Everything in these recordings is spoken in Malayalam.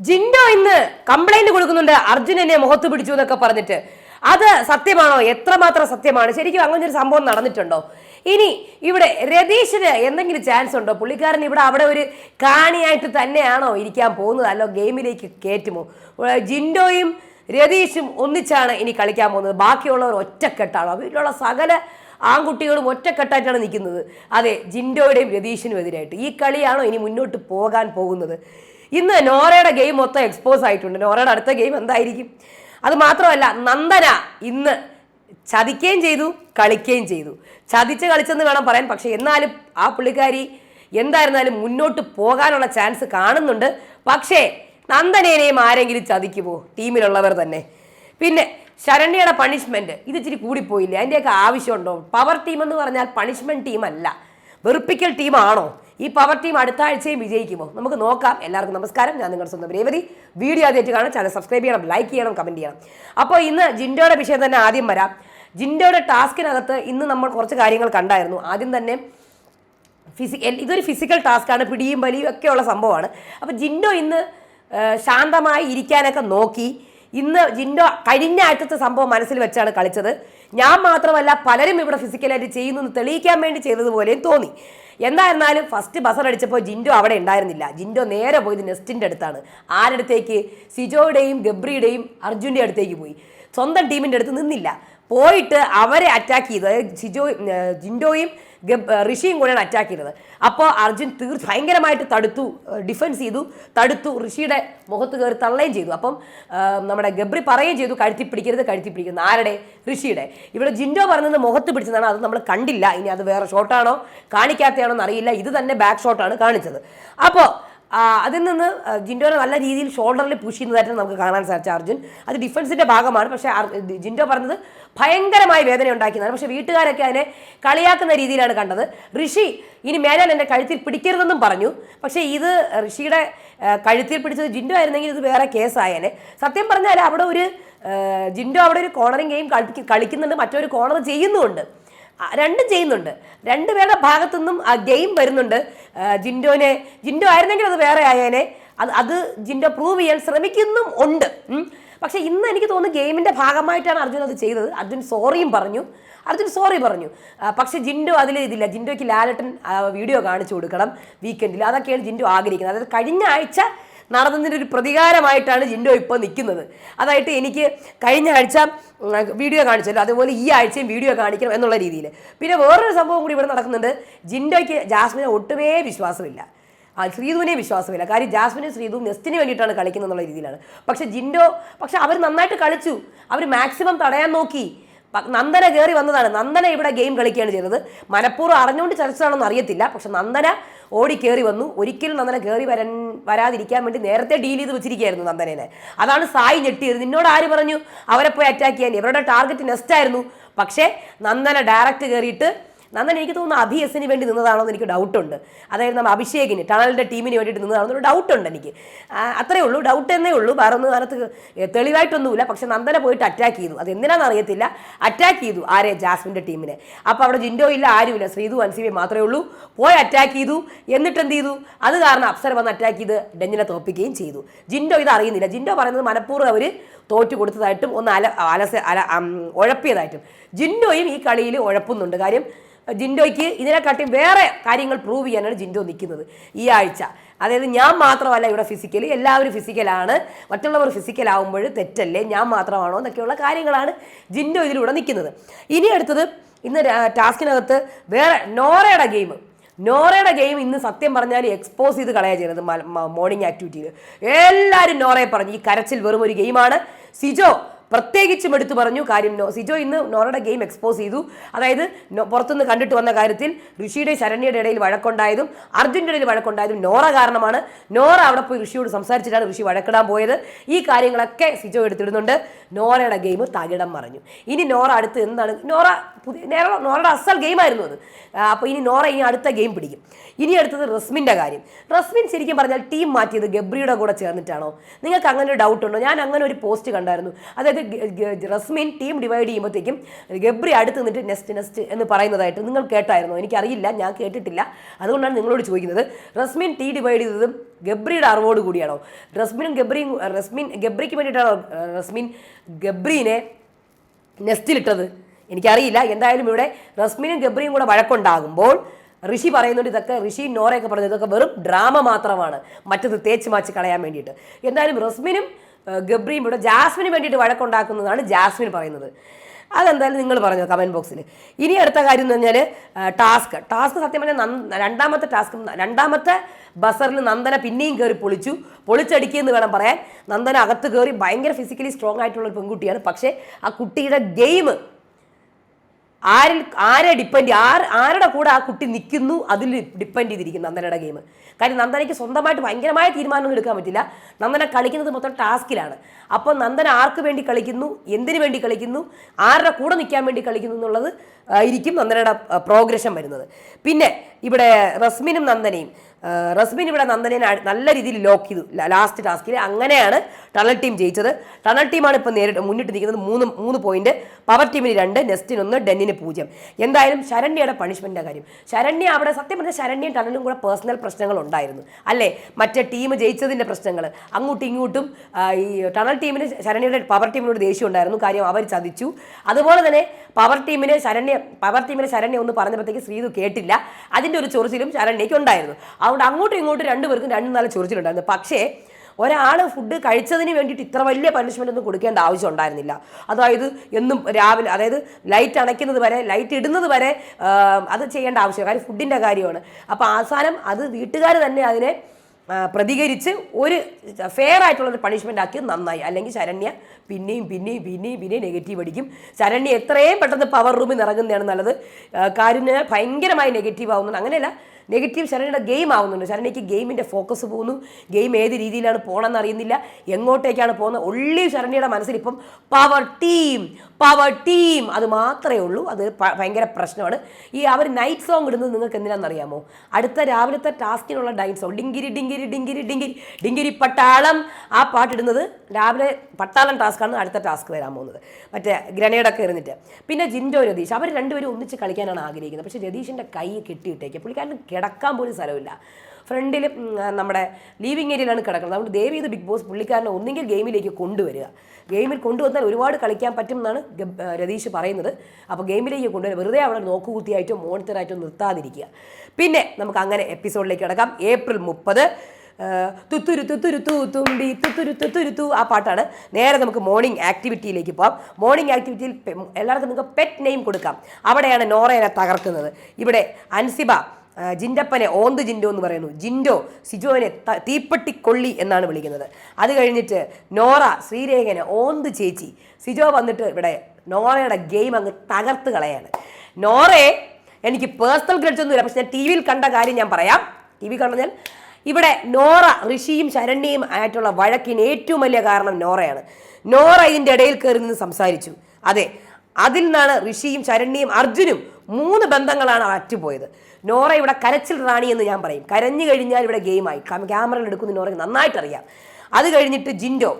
ജിൻഡോ ഇന്ന് കംപ്ലൈന്റ് കൊടുക്കുന്നുണ്ട്. അർജുനനെ മുഖത്ത് പിടിച്ചു എന്നൊക്കെ പറഞ്ഞിട്ട്. അത് സത്യമാണോ? എത്രമാത്രം സത്യമാണ്? ശരിക്കും അങ്ങനെ ഒരു സംഭവം നടന്നിട്ടുണ്ടോ? ഇനി ഇവിടെ രതീഷിന് എന്തെങ്കിലും ചാൻസ് ഉണ്ടോ? പുള്ളിക്കാരൻ ഇവിടെ അവിടെ ഒരു കാണിയായിട്ട് തന്നെയാണോ ഇരിക്കാൻ പോകുന്നത്? അല്ലോ ഗെയിമിലേക്ക് കയറ്റുമോ ജിൻഡോയും രതീഷും ഒന്നിച്ചാണ് ഇനി കളിക്കാൻ പോകുന്നത്. ബാക്കിയുള്ളവർ ഒറ്റക്കെട്ടാണോ. വീട്ടിലുള്ള സകല ആൺകുട്ടികളും ഒറ്റക്കെട്ടായിട്ടാണ് നിൽക്കുന്നത്. അതെ ജിൻഡോയുടെയും രതീഷിനും എതിരായിട്ട് ഈ കളിയാണോ ഇനി മുന്നോട്ട് പോകാൻ പോകുന്നത്? ഇന്ന് നോറയുടെ ഗെയിം മൊത്തം എക്സ്പോസ് ആയിട്ടുണ്ട്. നോറയുടെ അടുത്ത ഗെയിം എന്തായിരിക്കും? അത് മാത്രമല്ല നന്ദന ഇന്ന് ചതിക്കുകയും ചെയ്തു കളിക്കുകയും ചെയ്തു. ചതിച്ച് കളിച്ചെന്ന് വേണം പറയാൻ. പക്ഷേ എന്നാലും ആ പുള്ളിക്കാരി എന്തായിരുന്നാലും മുന്നോട്ട് പോകാനുള്ള ചാൻസ് കാണുന്നുണ്ട്. പക്ഷേ നന്ദനേനെയും ആരെങ്കിലും ചതിക്കുമോ? ടീമിലുള്ളവർ തന്നെ. പിന്നെ ശരണ്യയുടെ പണിഷ്മെന്റ് ഇത് ഇച്ചിരി കൂടിപ്പോയില്ലേ? അതിന്റെയൊക്കെ ആവശ്യമുണ്ടോ? പവർ ടീം എന്ന് പറഞ്ഞാൽ പണിഷ്മെന്റ് ടീമല്ല വെറുപ്പിക്കൽ ടീമാണോ ഈ പവർ ടീം അടുത്ത ആഴ്ചയും വിജയിക്കുമോ? നമുക്ക് നോക്കാം. എല്ലാവർക്കും നമസ്കാരം. ഞാൻ നിങ്ങളുടെ സ്വന്തം രേവതി. വീഡിയോ ആദ്യമായിട്ട് കാണാം ചാനൽ സബ്സ്ക്രൈബ് ചെയ്യണം ലൈക്ക് ചെയ്യണം കമന്റ് ചെയ്യണം. അപ്പോൾ ഇന്ന് ജിൻഡോയുടെ വിഷയം തന്നെ ആദ്യം വരാം. ജിൻഡോയുടെ ടാസ്കിനകത്ത് ഇന്ന് നമ്മൾ കുറച്ച് കാര്യങ്ങൾ കണ്ടായിരുന്നു. ആദ്യം തന്നെ ഫിസി ഇതൊരു ഫിസിക്കൽ ടാസ്ക്കാണ് പിടിയും വലിയും ഒക്കെയുള്ള സംഭവമാണ്. അപ്പോൾ ജിൻഡോ ഇന്ന് ശാന്തമായി ഇരിക്കാനൊക്കെ നോക്കി. ഇന്ന് ജിൻഡോ കഴിഞ്ഞ ആഴ്ചത്തെ സംഭവം മനസ്സിൽ വെച്ചാണ് കളിച്ചത്. ഞാൻ മാത്രമല്ല പലരും ഇവിടെ ഫിസിക്കലായിട്ട് ചെയ്യുന്നു എന്ന് തെളിയിക്കാൻ വേണ്ടി ചെയ്തതുപോലെയും തോന്നി. എന്തായിരുന്നാലും ഫസ്റ്റ് ബസർ അടിച്ചപ്പോൾ ജിൻഡോ അവിടെ ഉണ്ടായിരുന്നില്ല. ജിൻഡോ നേരെ പോയത് നെസ്റ്റിന്റെ അടുത്താണ്. ആരുടെ അടുത്തേക്ക്? സിജോയുടെയും ഗബ്രിയുടെയും അർജുന്റെ അടുത്തേക്ക് പോയി. സ്വന്തം ടീമിന്റെ അടുത്ത് നിന്നില്ല. പോയിട്ട് അവരെ അറ്റാക്ക് ചെയ്തു ജിജോ ജിൻഡോയും ഋഷിയും കൂടെയാണ് അറ്റാക്ക് ചെയ്തത്. അപ്പോൾ അർജുൻ തീർ ഭയങ്കരമായിട്ട് തടുത്തു ഡിഫെൻസ് ചെയ്തു തടുത്തു ഋഷിയുടെ മുഖത്ത് കയറി തള്ളുകയും ചെയ്തു. അപ്പം നമ്മുടെ ഗബ്രി പറയുകയും ചെയ്തു കഴുത്തി പിടിക്കരുത് കഴുത്തി പിടിക്കുന്നു ആരുടെ? ഋഷിയുടെ. ഇവിടെ ജിൻഡോ പറഞ്ഞത് മുഖത്ത് പിടിച്ചതാണ് അത് നമ്മൾ കണ്ടില്ല. ഇനി അത് വേറെ ഷോട്ടാണോ കാണിക്കാത്തയാണോ എന്നറിയില്ല ഇത് തന്നെ ബാക്ക് ഷോട്ടാണ് കാണിച്ചത്. അപ്പോൾ അതിൽ നിന്ന് ജിൻഡോനെ നല്ല രീതിയിൽ ഷോൾഡറിൽ പുഷ് ചെയ്യുന്നതായിട്ട് നമുക്ക് കാണാൻ സാധിച്ച അർജുൻ. അത് ഡിഫൻസിന്റെ ഭാഗമാണ് പക്ഷേ ജിൻഡോ പറഞ്ഞത് ഭയങ്കരമായ വേദന ഉണ്ടാക്കിയതാണ്. പക്ഷേ വീട്ടുകാരൊക്കെ അതിനെ കളിയാക്കുന്ന രീതിയിലാണ് കണ്ടത്. ഋഷി ഇനി മേലാൽ എന്റെ കഴുത്തിൽ പിടിക്കരുതെന്നും പറഞ്ഞു. പക്ഷേ ഇത് ഋഷിയുടെ കഴുത്തിൽ പിടിച്ചത് ജിൻഡോ ആയിരുന്നെങ്കിൽ ഇത് വേറെ കേസായേനെ. സത്യം പറഞ്ഞാൽ അവിടെ ഒരു ജിൻഡോ അവിടെ ഒരു കോണറിങ് ഗെയിം കളിക്ക് കളിക്കുന്നുണ്ട് മറ്റൊരു കോണർ ചെയ്യുന്നുമുണ്ട്. രണ്ടും ചെയ്യുന്നുണ്ട്. രണ്ടുപേരുടെ ഭാഗത്തുനിന്നും ആ ഗെയിം വരുന്നുണ്ട്. ജിൻഡോനെ ജിൻഡോ ആയിരുന്നെങ്കിൽ അത് വേറെ ആയേനെ. അത് അത് ജിൻഡോ പ്രൂവ് ചെയ്യാൻ ശ്രമിക്കുന്നും ഉണ്ട്. പക്ഷെ ഇന്ന് എനിക്ക് തോന്നുന്നു ഗെയിമിന്റെ ഭാഗമായിട്ടാണ് അർജുൻ അത് ചെയ്തത്. അർജുൻ സോറിയും പറഞ്ഞു. അർജുൻ സോറി പറഞ്ഞു. പക്ഷെ ജിൻഡോ അതിൽ ഇതില്ല. ജിൻഡോയ്ക്ക് ലാലട്ടൻ വീഡിയോ കാണിച്ചു കൊടുക്കണം. വീക്കെൻഡിൽ അതൊക്കെയാണ് ജിൻഡോ ആഗ്രഹിക്കുന്നത്. അതായത് കഴിഞ്ഞ ആഴ്ച നടന്നതിന്റെ ഒരു പ്രതികാരമായിട്ടാണ് ജിൻഡോ ഇപ്പോൾ നിൽക്കുന്നത്. അതായിട്ട് എനിക്ക് കഴിഞ്ഞ ആഴ്ച വീഡിയോ കാണിച്ചല്ലോ. അതുപോലെ ഈ ആഴ്ചയും വീഡിയോ കാണിക്കണം എന്നുള്ള രീതിയിൽ. പിന്നെ വേറൊരു സംഭവം കൂടി ഇവിടെ നടക്കുന്നുണ്ട്. ജിൻഡോയ്ക്ക് ജാസ്മിനെ ഒട്ടുമേ വിശ്വാസമില്ല. ശ്രീധുവിനെ വിശ്വാസമില്ല. കാര്യം ജാസ്മിനും ശ്രീധുവും നെസ്റ്റിന് വേണ്ടിയിട്ടാണ് കളിക്കുന്നത് എന്നുള്ള രീതിയിലാണ്. പക്ഷേ ജിൻഡോ പക്ഷെ അവർ നന്നായിട്ട് കളിച്ചു. അവർ മാക്സിമം തടയാൻ നോക്കി. നന്ദന കയറി വന്നതാണ്. നന്ദന ഇവിടെ ഗെയിം കളിക്കുകയാണ് ചെയ്തത്. മനഃപൂർവം അറിഞ്ഞുകൊണ്ട് ചർച്ചയാണെന്ന് അറിയത്തില്ല. പക്ഷെ നന്ദന ഓടി കയറി വന്നു. ഒരിക്കലും നന്ദന കയറി വരാൻ വരാതിരിക്കാൻ വേണ്ടി നേരത്തെ ഡീൽ ചെയ്ത് വെച്ചിരിക്കുകയായിരുന്നു നന്ദനേനെ. അതാണ് സായി ഞെട്ടിയത്. നിന്നോട് ആര് പറഞ്ഞു? അവരെ പോയി അറ്റാക്ക് ചെയ്യാൻ. ഇവരുടെ ടാർഗറ്റ് നെസ്റ്റ് ആയിരുന്നു. പക്ഷേ നന്ദന ഡയറക്റ്റ് കയറിയിട്ട് നന്ദൻ എനിക്ക് തോന്നുന്നു അഭി എസിന് വേണ്ടി നിന്നതാണോ എന്ന് എനിക്ക് ഡൗട്ടുണ്ട് അതായത് നമ്മൾ അഭിഷേകിന് ടണലിന്റെ ടീമിന് വേണ്ടിയിട്ട് നിന്നതാണോ എന്നൊരു ഡൗട്ടുണ്ട് എനിക്ക്. അത്രേ ഉള്ളൂ. ഡൗട്ട് എന്നേ ഉള്ളൂ. വേറെ ഒന്നും അതിനകത്ത് തെളിവായിട്ടൊന്നുമില്ല. പക്ഷെ നന്ദനെ പോയിട്ട് അറ്റാക്ക് ചെയ്തു. അത് എന്തിനാണെന്ന് അറിയത്തില്ല. അറ്റാക്ക് ചെയ്തു ആരെ? ജാസ്മിന്റെ ടീമിനെ അപ്പോൾ അവിടെ ജിൻഡോ ഇല്ല ആരുമില്ല. ശ്രീതു അൻസിബി മാത്രമേ ഉള്ളൂ. പോയി അറ്റാക്ക് ചെയ്തു. എന്നിട്ട് എന്ത് ചെയ്തു? അത് കാരണം അപ്സര വന്ന് അറ്റാക്ക് ചെയ്ത് ഡെഞ്ഞിനെ തോപ്പിക്കുകയും ചെയ്തു. ജിൻഡോ ഇത് അറിയുന്നില്ല. ജിൻഡോ പറയുന്നത് മനഃപൂർവം അവർ തോറ്റു കൊടുത്തതായിട്ടും ഒന്ന് അല അലസ അല ഉഴപ്പിയതായിട്ടും. ജിൻഡോയും ഈ കളിയിൽ ഉഴപ്പുന്നുണ്ട്. കാര്യം ജിൻഡോയ്ക്ക് ഇതിനെക്കാട്ടിയും വേറെ കാര്യങ്ങൾ പ്രൂവ് ചെയ്യാനാണ് ജിൻഡോ നിൽക്കുന്നത് ഈ ആഴ്ച. അതായത് ഞാൻ മാത്രമല്ല ഇവിടെ ഫിസിക്കലി എല്ലാവരും ഫിസിക്കലാണ് മറ്റുള്ളവർ ഫിസിക്കൽ ആവുമ്പോൾ തെറ്റല്ലേ ഞാൻ മാത്രമാണോ എന്നൊക്കെയുള്ള കാര്യങ്ങളാണ് ജിൻഡോ ഇതിലൂടെ നിൽക്കുന്നത്. ഇനി അടുത്തത് ഇന്ന് ടാസ്കിനകത്ത് വേറെ നോറയുടെ ഗെയിം നോറയുടെ ഗെയിം ഇന്ന് സത്യം പറഞ്ഞാൽ എക്സ്പോസ് ചെയ്ത് കളയാ ചെയ്യുന്നത് മോർണിംഗ് ആക്ടിവിറ്റിയിൽ എല്ലാവരും നോറയെ പറഞ്ഞു ഈ കരച്ചിൽ വെറും ഒരു ഗെയിമാണ്. സിജോ പ്രത്യേകിച്ചും എടുത്തു പറഞ്ഞു കാര്യം സിജോ ഇന്ന് നോറയുടെ ഗെയിം എക്സ്പോസ് ചെയ്തു. അതായത് പുറത്തുനിന്ന് കണ്ടിട്ട് വന്ന കാര്യത്തിൽ ഋഷിയുടെയും ശരണ്യയുടെ ഇടയിൽ വഴക്കുണ്ടായതും അർജുന്റെ ഇടയിൽ വഴക്കുണ്ടായതും നോറ കാരണമാണ്. നോറ അവിടെ പോയി ഋഷിയോട് സംസാരിച്ചിട്ടാണ് ഋഷി വഴക്കിടാൻ പോയത്. ഈ കാര്യങ്ങളൊക്കെ സിജോ എടുത്തിടുന്നുണ്ട്. നോറയുടെ ഗെയിം തകിടം മറിഞ്ഞു. ഇനി നോറ അടുത്ത് എന്താണ്? നോറ പുതിയ നോറയുടെ അസൽ ഗെയിമായിരുന്നു അത്. അപ്പോൾ ഇനി നോറ ഇനി അടുത്ത ഗെയിം പിടിക്കും. ഇനി അടുത്തത് റസ്മിന്റെ കാര്യം. റസ്മിൻ ശരിക്കും പറഞ്ഞാൽ ടീം മാറ്റിയത് ഗബ്രിയുടെ കൂടെ ചേർന്നിട്ടാണോ? നിങ്ങൾക്ക് അങ്ങനെ ഒരു ഡൗട്ട് ഉണ്ടോ? ഞാൻ അങ്ങനെ ഒരു പോസ്റ്റ് കണ്ടായിരുന്നു. അത് അതായത് റസ്മിൻ ടീം ഡിവൈഡ് ചെയ്യുമ്പോഴത്തേക്കും ഗബ്രി അടുത്ത് നിന്നിട്ട് നെസ്റ്റ് നെസ്റ്റ് എന്ന് പറയുന്നതായിട്ട് നിങ്ങൾ കേട്ടായിരുന്നോ? എനിക്കറിയില്ല ഞാൻ കേട്ടിട്ടില്ല. അതുകൊണ്ടാണ് നിങ്ങളോട് ചോദിക്കുന്നത്. റസ്മിൻ ടീ ഡിവൈഡ് ചെയ്തതും ഗബ്രിയുടെ അറിവോട് കൂടിയാണോ? റസ്മിനും ഗബ്രിയും റസ്മിൻ ഗബ്രിക്ക് വേണ്ടിയിട്ടാണോ റസ്മിൻ ഗബ്രീനെ നെസ്റ്റിലിട്ടത്? എനിക്കറിയില്ല. എന്തായാലും ഇവിടെ റസ്മിനും ഗബ്രിയും കൂടെ വഴക്കുണ്ടാകുമ്പോൾ ഋഷി പറയുന്നുണ്ട് ഇതൊക്കെ ഋഷി നോറയൊക്കെ പറഞ്ഞത് ഇതൊക്കെ വെറും ഡ്രാമ മാത്രമാണ്. മറ്റത് തേച്ച് മാച്ച് കളയാൻ വേണ്ടിയിട്ട്. എന്തായാലും റസ്മിനും ഗബ്രിയും ഇവിടെ ജാസ്മിന് വേണ്ടിയിട്ട് വഴക്കുണ്ടാക്കുന്നതാണ് ജാസ്മിൻ പറയുന്നത്. അതെന്തായാലും നിങ്ങൾ പറഞ്ഞു കമന്റ് ബോക്സിൽ ഇനി അടുത്ത കാര്യം എന്ന് പറഞ്ഞാൽ ടാസ്ക്. ടാസ്ക് സത്യം പറഞ്ഞാൽ രണ്ടാമത്തെ ടാസ്ക് രണ്ടാമത്തെ ബസറിൽ നന്ദന പിന്നെയും കയറി പൊളിച്ചു. പൊളിച്ചടിക്കുകയെന്ന് വേണം പറയാൻ. നന്ദന അകത്ത് കയറി ഭയങ്കര ഫിസിക്കലി സ്ട്രോങ് ആയിട്ടുള്ള ഒരു പെൺകുട്ടിയാണ്. പക്ഷേ ആ കുട്ടിയുടെ ഗെയിം ആരിൽ ആരെ ഡിപ്പെൻഡ് ആർ ആരുടെ കൂടെ ആ കുട്ടി നിൽക്കുന്നു അതിൽ ഡിപ്പെൻഡ് ചെയ്തിരിക്കും നന്ദനയുടെ ഗെയിം കാര്യം നന്ദനയ്ക്ക് സ്വന്തമായിട്ട് ഭയങ്കരമായ തീരുമാനമൊന്നും എടുക്കാൻ പറ്റില്ല. നന്ദന കളിക്കുന്നത് മൊത്തം ടാസ്കിലാണ് അപ്പോൾ നന്ദന ആർക്ക് വേണ്ടി കളിക്കുന്നു? എന്തിനു വേണ്ടി കളിക്കുന്നു? ആരുടെ കൂടെ നിൽക്കാൻ വേണ്ടി കളിക്കുന്നു എന്നുള്ളത് ആയിരിക്കും നന്ദനയുടെ പ്രോഗ്രഷൻ വരുന്നത്. പിന്നെ ഇവിടെ റസ്മിനും നന്ദനയും റസ്മിൻ ഇവിടെ നന്ദനെ നല്ല രീതിയിൽ ലോക്ക് ചെയ്തു. ലാസ്റ്റ് ടാസ്കിൽ അങ്ങനെയാണ് ടണൽ ടീം ജയിച്ചത്. ടണൽ ടീമാണ് ഇപ്പോൾ നേരിട്ട് മുന്നിട്ട് നിൽക്കുന്നത്. മൂന്ന് മൂന്ന് പോയിന്റ് പവർ ടീമിന് രണ്ട് നെസ്റ്റിന് ഒന്ന് ഡെന്നിന് പൂജ്യം. എന്തായാലും ശരണ്യയുടെ പണിഷ്മെന്റിന്റെ കാര്യം. ശരണ്യ അവിടെ സത്യം പറഞ്ഞാൽ ശരണ്യയും ടണലും കൂടെ പേഴ്സണൽ പ്രശ്നങ്ങൾ ഉണ്ടായിരുന്നു. അല്ലേ? മറ്റേ ടീം ജയിച്ചതിന്റെ പ്രശ്നങ്ങൾ അങ്ങോട്ടും ഇങ്ങോട്ടും ഈ ടണൽ ടീമിന് ശരണ്യയുടെ പവർ ടീമിനോട് ദേഷ്യം ഉണ്ടായിരുന്നു. കാര്യം അവർ ചതിച്ചു. അതുപോലെ തന്നെ പവർ ടീമിന് ശരണ്യ പവർ ടീമിന് ശരണ്യ ഒന്ന് പറഞ്ഞപ്പോഴത്തേക്ക് ശ്രീതു കേട്ടില്ല. അതിന്റെ ഒരു ചൊറിച്ചിലും ശരണ്യയ്ക്ക് ഉണ്ടായിരുന്നു. അതുകൊണ്ട് അങ്ങോട്ടും ഇങ്ങോട്ടും രണ്ടുപേർക്കും രണ്ട് നല്ല ചൊറിച്ചിലുണ്ടായിരുന്നു. പക്ഷേ ഒരാൾ ഫുഡ് കഴിച്ചതിന് വേണ്ടിയിട്ട് ഇത്ര വലിയ പനിഷ്മെന്റ് ഒന്നും കൊടുക്കേണ്ട ആവശ്യം ഉണ്ടായിരുന്നില്ല. അതായത് എന്നും രാവിലെ അതായത് ലൈറ്റ് അണയ്ക്കുന്നത് വരെ ലൈറ്റ് ഇടുന്നത് വരെ അത് ചെയ്യേണ്ട ആവശ്യം കാര്യം ഫുഡിന്റെ കാര്യമാണ്. അപ്പോൾ അവസാനം അത് വീട്ടുകാർ തന്നെ അതിനെ പ്രതികരിച്ച് ഒരു ഫെയർ ആയിട്ടുള്ള ഒരു പണിഷ്മെന്റ് ആക്കി നന്നായി. അല്ലെങ്കിൽ ശരണ്യ പിന്നെയും പിന്നെയും പിന്നെയും പിന്നെയും നെഗറ്റീവ് അടിക്കും. ശരണ്യ എത്രയും പെട്ടെന്ന് പവർ റൂമിൽ നിറങ്ങുന്നതാണ് നല്ലത്. കാരുണ്യ ഭയങ്കരമായി നെഗറ്റീവ് ആവുന്നുണ്ട്. അങ്ങനെയല്ല നെഗറ്റീവ് ശരണിയുടെ ഗെയിം ആവുന്നുണ്ട്. ശരണിക്ക് ഗെയിമിന്റെ ഫോക്കസ് പോകുന്നു. ഗെയിം ഏത് രീതിയിലാണ് പോകണമെന്ന് അറിയുന്നില്ല എങ്ങോട്ടേക്കാണ് പോകുന്നത്? ഒള്ളി ശരണിയുടെ മനസ്സിൽ ഇപ്പം പവർ ടീം പവർ ടീം അത് മാത്രമേ ഉള്ളൂ. അത് ഭയങ്കര പ്രശ്നമാണ്. ഈ അവർ നൈറ്റ് സോങ് ഇടുന്നത് നിങ്ങൾക്ക് എന്തിനാണെന്ന് അറിയാമോ അടുത്ത രാവിലത്തെ ടാസ്കിനുള്ള ഡൈൻ സോങ് ഡിങ്കിരി ഡിങ്കിരി ഡിങ്കിരി ഡിങ്കിരി ഡിങ്കിരി പട്ടാളം. ആ പാട്ടിടുന്നത് രാവിലെ പട്ടാളം ടാസ്ക്കാണ് അടുത്ത ടാസ്ക് വരാൻ പോകുന്നത്. മറ്റേ ഗ്രനേഡൊക്കെ എറിഞ്ഞിട്ട്. പിന്നെ ജിൻഡോ രതീഷ്. അവർ രണ്ടുപേരും ഒന്നിച്ച് കളിക്കാനാണ് ആഗ്രഹിക്കുന്നത്. പക്ഷേ രതീഷിന്റെ കൈ കെട്ടിയിട്ടേക്ക്. പുള്ളിക്കാരന് കിടക്കാൻ പോലും സ്ഥലമില്ല. ഫ്രണ്ടിൽ നമ്മുടെ ലീവിങ് ഏരിയയിലാണ് കിടക്കുന്നത്. അതുകൊണ്ട് ദേവി ഇത് ബിഗ് ബോസ് പുള്ളിക്കാരനെ ഒന്നെങ്കിൽ ഗെയിമിലേക്ക് കൊണ്ടുവരിക. ഗെയിമിൽ കൊണ്ടുവന്നാൽ ഒരുപാട് കളിക്കാൻ പറ്റും എന്നാണ് രതീഷ് പറയുന്നത്. അപ്പോൾ ഗെയിമിലേക്ക് കൊണ്ടുവരിക. വെറുതെ അവിടെ നോക്കുകുത്തിയായിട്ടോ മോണിറ്ററായിട്ടോ നിർത്താതിരിക്കുക. പിന്നെ നമുക്ക് അങ്ങനെ എപ്പിസോഡിലേക്ക് കിടക്കാം. ഏപ്രിൽ മുപ്പത് തുത്തുരു തുത്തുരു തൂ തുമ്പി തുത്തുരു തുത്തുരു തൂ ആ പാട്ടാണ്. നേരെ നമുക്ക് മോർണിംഗ് ആക്ടിവിറ്റിയിലേക്ക് പോകാം മോർണിംഗ് ആക്ടിവിറ്റിയിൽ എല്ലാവർക്കും നിങ്ങൾക്ക് പെറ്റ് നെയിം കൊടുക്കാം. അവിടെയാണ് നോറേനെ തകർക്കുന്നത്. ഇവിടെ അൻസിബ ജിൻഡപ്പനെ ഓന്ത് ജിൻഡോ എന്ന് പറയുന്നു. ജിൻഡോ സിജോവിനെ തീപ്പെട്ടി കൊള്ളി എന്നാണ് വിളിക്കുന്നത്. അത് കഴിഞ്ഞിട്ട് നോറ ശ്രീരേഖനെ ഓന്ത് ചേച്ചി. സിജോ വന്നിട്ട് ഇവിടെ നോറയുടെ ഗെയിം അങ്ങ് തകർത്ത് കളയാണ്. നോറയെ എനിക്ക് പേഴ്സണൽ ഗ്രഡ്ജ് ഒന്നുമില്ല പക്ഷെ ഞാൻ ടി വിയിൽ കണ്ട കാര്യം ഞാൻ പറയാം. ടി വി കണ്ടതിൽ ഇവിടെ നോറ ഋഷിയും ശരണ്യയും ആയിട്ടുള്ള വഴക്കിന് ഏറ്റവും വലിയ കാരണം നോറയാണ്. നോറ ഇതിന്റെ ഇടയിൽ കയറി നിന്ന് സംസാരിച്ചു. അതെ അതിൽ നിന്നാണ് ഋഷിയും ശരണ്യയും അർജുനും മൂന്ന് ബന്ധങ്ങളാണ് അറ്റുപോയത്. നോറ ഇവിടെ കരച്ചിൽ റാണി എന്ന് ഞാൻ പറയും. കരഞ്ഞു കഴിഞ്ഞാൽ ഇവിടെ ഗെയിമായി ക്യാമറയിൽ എടുക്കുന്ന നോറയ്ക്ക് നന്നായിട്ട് അറിയാം. അത് കഴിഞ്ഞിട്ട് ജിൻഡോ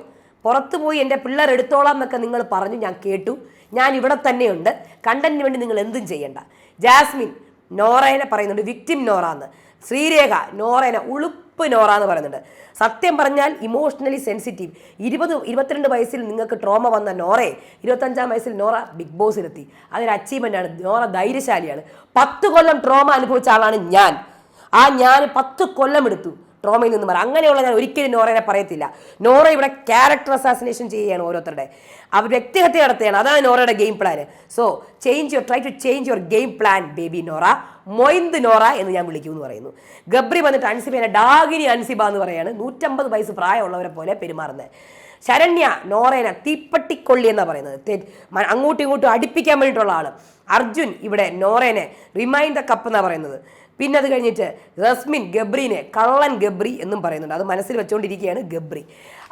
പുറത്തു പോയി എന്റെ പിള്ളേർ എടുത്തോളാം എന്നൊക്കെ നിങ്ങൾ പറഞ്ഞു ഞാൻ കേട്ടു. ഞാൻ ഇവിടെ തന്നെയുണ്ട്. കണ്ടന്റിന് വേണ്ടി നിങ്ങൾ എന്തും ചെയ്യണ്ട. ജാസ്മിൻ നോറേനെ പറയുന്നുണ്ട് വിക്ടിം നോറ എന്ന്. ശ്രീരേഖ നോറേന ഉളുപ്പ് നോറ എന്ന് പറയുന്നുണ്ട്. സത്യം പറഞ്ഞാൽ ഇമോഷണലി സെൻസിറ്റീവ് ഇരുപത് ഇരുപത്തിരണ്ട് വയസ്സിൽ നിങ്ങൾക്ക് ട്രോമ വന്ന നോറയെ ഇരുപത്തഞ്ചാം വയസ്സിൽ നോറ ബിഗ് ബോസിലെത്തി അതൊരു അച്ചീവ്മെന്റ് ആണ്. നോറ ധൈര്യശാലിയാണ്. പത്ത് കൊല്ലം ട്രോമ അനുഭവിച്ച ആളാണ് ഞാൻ. ആ ഞാൻ പത്ത് കൊല്ലം എടുത്തു. ട്രോമയിൽ നിന്ന് പറയാം അങ്ങനെയുള്ള ഞാൻ ഒരിക്കലും നോറയെ പറയത്തില്ല. നോറ ഇവിടെ ക്യാരക്ടർ അസാസിനേഷൻ ചെയ്യുകയാണ് ഓരോരുത്തരുടെ. അവർ വ്യക്തിഹത്യ നടത്തുകയാണ്. അതാണ് നോറയുടെ game plan so change your try to change your game plan baby Nora മൊയ്ന്ത് Nora എന്ന് ഞാൻ വിളിക്കൂ എന്ന് പറയുന്നു. ഗബ്രി വന്നിട്ട് അൻസിബേനെ ഡാഗിനി അൻസിബ എന്ന് പറയാണ്. നൂറ്റമ്പത് വയസ്സ് പ്രായമുള്ളവരെ പോലെ പെരുമാറുന്നത്. ശരണ്യ നോറേന തീപ്പട്ടിക്കൊള്ളി എന്നാണ് പറയുന്നത്. അങ്ങോട്ടും ഇങ്ങോട്ടും അടുപ്പിക്കാൻ വേണ്ടിയിട്ടുള്ള ആൾ അർജുൻ ഇവിടെ നോറേനെ റിമൈൻഡ് ദ കപ്പ് എന്നാണ് പറയുന്നത്. പിന്നെ അത് കഴിഞ്ഞിട്ട് റസ്മിൻ ഗബ്രീനെ കള്ളൻ ഗബ്രി എന്നും പറയുന്നുണ്ട്. അത് മനസ്സിൽ വെച്ചുകൊണ്ടിരിക്കുകയാണ് ഗബ്രി.